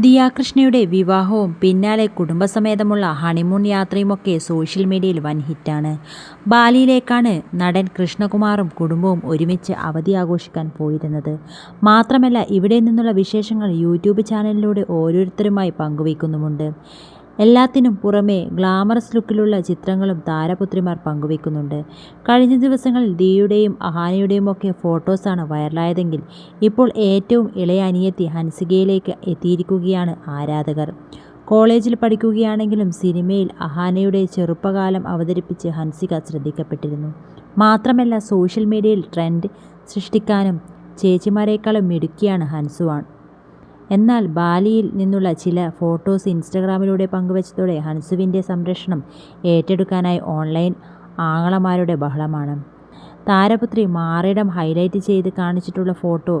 ദിയാകൃഷ്ണയുടെ വിവാഹവും പിന്നാലെ കുടുംബസമേതമുള്ള honeymoon യാത്രയുമൊക്കെ social മീഡിയയിൽ വൻ ഹിറ്റാണ്. ബാലിയിലേക്കാണ് നടൻ കൃഷ്ണകുമാറും കുടുംബവും ഒരുമിച്ച് അവധി ആഘോഷിക്കാൻ പോയിരുന്നത്. മാത്രമല്ല ഇവിടെ നിന്നുള്ള വിശേഷങ്ങൾ യൂട്യൂബ് ചാനലിലൂടെ ഓരോരുത്തരുമായി പങ്കുവയ്ക്കുന്നുമുണ്ട്. എല്ലാത്തിനും പുറമേ ഗ്ലാമറസ് ലുക്കിലുള്ള ചിത്രങ്ങളും താരപുത്രിമാർ പങ്കുവെക്കുന്നുണ്ട് കഴിഞ്ഞ ദിവസങ്ങളിൽ ദിയുടെയും അഹാനയുടെയും ഒക്കെ ഫോട്ടോസാണ് വൈറലായതെങ്കിൽ ഇപ്പോൾ ഏറ്റവും ഇളയ അനിയത്തി ഹൻസികയിലേക്ക് എത്തിയിരിക്കുകയാണ് ആരാധകർ. കോളേജിൽ പഠിക്കുകയാണെങ്കിലും സിനിമയിൽ അഹാനയുടെ ചെറുപ്പകാലം അവതരിപ്പിച്ച് ഹൻസിക ശ്രദ്ധിക്കപ്പെട്ടിരുന്നു. മാത്രമല്ല സോഷ്യൽ മീഡിയയിൽ ട്രെൻഡ് സൃഷ്ടിക്കാനും ചേച്ചിമാരെക്കാളും മിടുക്കിയാണ് ഹൻസുവാൻ. എന്നാൽ ബാലിയിൽ നിന്നുള്ള ചില ഫോട്ടോസ് ഇൻസ്റ്റഗ്രാമിലൂടെ പങ്കുവച്ചതോടെ ഹൻസുവിന്റെ സംരക്ഷണം ഏറ്റെടുക്കാനായി ഓൺലൈൻ ആങ്ങളമാരുടെ ബഹളമാണ്. താരപുത്രി മാറിടം ഹൈലൈറ്റ് ചെയ്ത് കാണിച്ചിട്ടുള്ള ഫോട്ടോ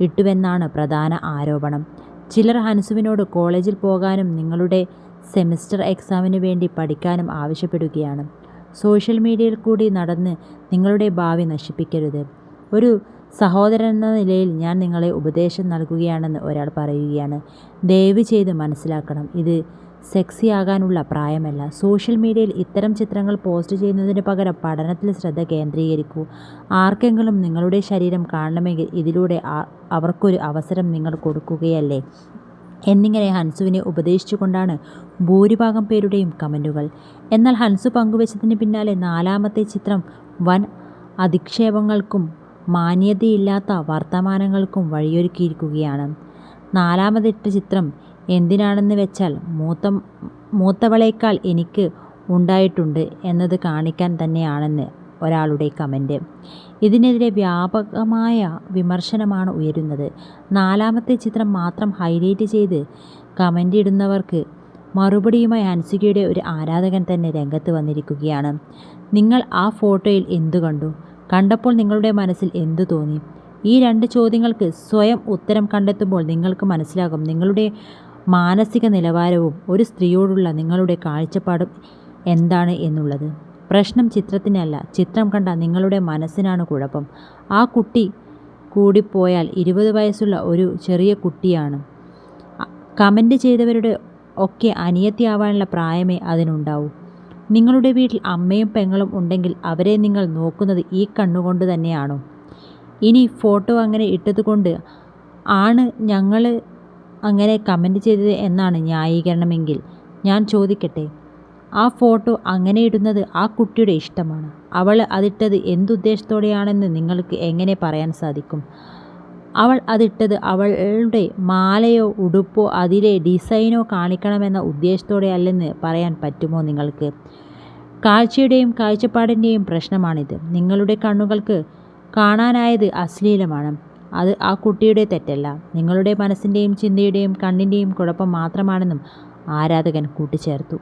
ഇട്ടുവെന്നാണ് പ്രധാന ആരോപണം. ചിലർ ഹൻസുവിനോട് കോളേജിൽ പോകാനും നിങ്ങളുടെ സെമിസ്റ്റർ എക്സാമിന് വേണ്ടി പഠിക്കാനും ആവശ്യപ്പെടുകയാണ്. സോഷ്യൽ മീഡിയയിൽ കൂടി നടന്ന് നിങ്ങളുടെ ഭാവി നശിപ്പിക്കരുത്. ഒരു സഹോദരൻ എന്ന നിലയിൽ ഞാൻ നിങ്ങളെ ഉപദേശം നൽകുകയാണെന്ന് ഒരാൾ പറയുകയാണ്. ദയവ് ചെയ്ത് മനസ്സിലാക്കണം ഇത് സെക്സി ആകാനുള്ള പ്രായമല്ല. സോഷ്യൽ മീഡിയയിൽ ഇത്തരം ചിത്രങ്ങൾ പോസ്റ്റ് ചെയ്യുന്നതിന് പകരം പഠനത്തിൽ ശ്രദ്ധ കേന്ദ്രീകരിക്കൂ. ആർക്കെങ്കിലും നിങ്ങളുടെ ശരീരം കാണണമെങ്കിൽ ഇതിലൂടെ അവർക്കൊരു അവസരം നിങ്ങൾ കൊടുക്കുകയല്ലേ? എന്നിങ്ങനെ ഹൻസുവിനെ ഉപദേശിച്ചുകൊണ്ടാണ് ഭൂരിഭാഗം പേരുടെയും കമന്റുകൾ. എന്നാൽ ഹൻസു പങ്കുവച്ചതിന് പിന്നാലെ നാലാമത്തെ ചിത്രം വൻ അധിക്ഷേപങ്ങൾക്കും മാന്യതയില്ലാത്ത വർത്തമാനങ്ങൾക്കും വഴിയൊരുക്കിയിരിക്കുകയാണ്. നാലാമതിട്ട ചിത്രം എന്തിനാണെന്ന് വെച്ചാൽ മൂത്ത മൂത്തവളേക്കാൾ എനിക്ക് ഉണ്ടായിട്ടുണ്ട് എന്നത് കാണിക്കാൻ തന്നെയാണെന്ന് ഒരാളുടെ കമന്റ്. ഇതിനെതിരെ വ്യാപകമായ വിമർശനമാണ് ഉയരുന്നത്. നാലാമത്തെ ചിത്രം മാത്രം ഹൈലൈറ്റ് ചെയ്ത് കമന്റ് ഇടുന്നവർക്ക് മറുപടിയുമായി ഹൻസികയുടെ ഒരു ആരാധകൻ തന്നെ രംഗത്ത് വന്നിരിക്കുകയാണ്. നിങ്ങൾ ആ ഫോട്ടോയിൽ എന്തു കണ്ടു? കണ്ടപ്പോൾ നിങ്ങളുടെ മനസ്സിൽ എന്തു തോന്നി? ഈ രണ്ട് ചോദ്യങ്ങൾക്ക് സ്വയം ഉത്തരം കണ്ടെത്തുമ്പോൾ നിങ്ങൾക്ക് മനസ്സിലാകും. നിങ്ങളുടെ മാനസിക നിലവാരവും ഒരു സ്ത്രീയോടുള്ള നിങ്ങളുടെ കാഴ്ചപ്പാടും എന്താണ് എന്നുള്ളത്. പ്രശ്നം ചിത്രത്തിനല്ല ചിത്രം കണ്ട നിങ്ങളുടെ മനസ്സിനാണ് കുഴപ്പം. ആ കുട്ടി കൂടിപ്പോയാൽ ഇരുപത് വയസ്സുള്ള ഒരു ചെറിയ കുട്ടിയാണ്. കമന്റ് ചെയ്തവരുടെ ഒക്കെ അനിയത്തി ആവാനുള്ള പ്രായമേ അതിനുണ്ടാവൂ. നിങ്ങളുടെ വീട്ടിൽ അമ്മയും പെങ്ങളും ഉണ്ടെങ്കിൽ അവരെ നിങ്ങൾ നോക്കുന്നത് ഈ കണ്ണുകൊണ്ട് തന്നെയാണോ? ഇനി ഫോട്ടോ അങ്ങനെ ഇട്ടതുകൊണ്ട് ആണ് ഞങ്ങൾ അങ്ങനെ കമന്റ് ചെയ്തത് എന്നാണ് ന്യായീകരണമെങ്കിൽ. ഞാൻ ചോദിക്കട്ടെ ആ ഫോട്ടോ അങ്ങനെ ഇടുന്നത് ആ കുട്ടിയുടെ ഇഷ്ടമാണ്. അവൾ അതിട്ടത് എന്തുദ്ദേശത്തോടെയാണെന്ന് നിങ്ങൾക്ക് എങ്ങനെ പറയാൻ സാധിക്കും? അവൾ അതിട്ടത് അവളുടെ മാലയോ ഉടുപ്പോ അതിലെ ഡിസൈനോ കാണിക്കണമെന്ന ഉദ്ദേശത്തോടെ അല്ലെന്ന് പറയാൻ പറ്റുമോ നിങ്ങൾക്ക്? കാഴ്ചയുടെയും കാഴ്ചപ്പാടിന്റെയും പ്രശ്നമാണിത്. നിങ്ങളുടെ കണ്ണുകൾക്ക് കാണാനായത് അശ്ലീലമാണ്. അത് ആ കുട്ടിയുടെ തെറ്റല്ല. നിങ്ങളുടെ മനസ്സിന്റെയും ചിന്തയുടെയും കണ്ണിന്റെയും കുഴപ്പം മാത്രമാണെന്നും ആരാധകൻ കൂട്ടിച്ചേർത്തു.